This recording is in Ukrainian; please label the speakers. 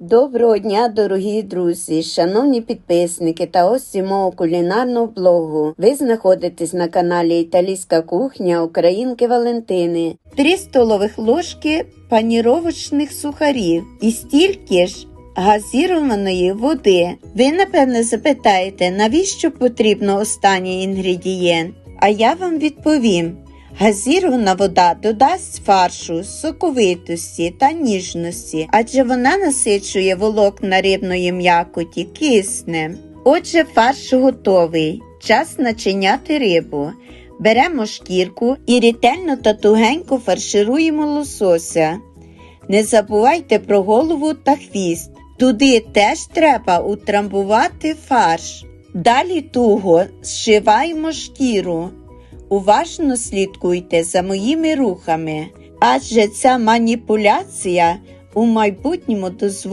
Speaker 1: Доброго дня, дорогі друзі, шановні підписники та гості мого кулінарного блогу. Ви знаходитесь на каналі Італійська кухня Українки Валентини. Три столових ложки паніровочних сухарів і стільки ж газірованої води. Ви, напевне, запитаєте, навіщо потрібно останній інгредієнт? А я вам відповім. Газірована вода додасть фаршу соковитості та ніжності, адже вона насичує волокна рибної м'якоті киснем. Отже, фарш готовий. Час начиняти рибу. Беремо шкірку і ретельно та тугенько фаршируємо лосося. Не забувайте про голову та хвіст. Туди теж треба утрамбувати фарш. Далі туго зшиваємо шкіру. Уважно слідкуйте за моїми рухами, адже ця маніпуляція у майбутньому дозволить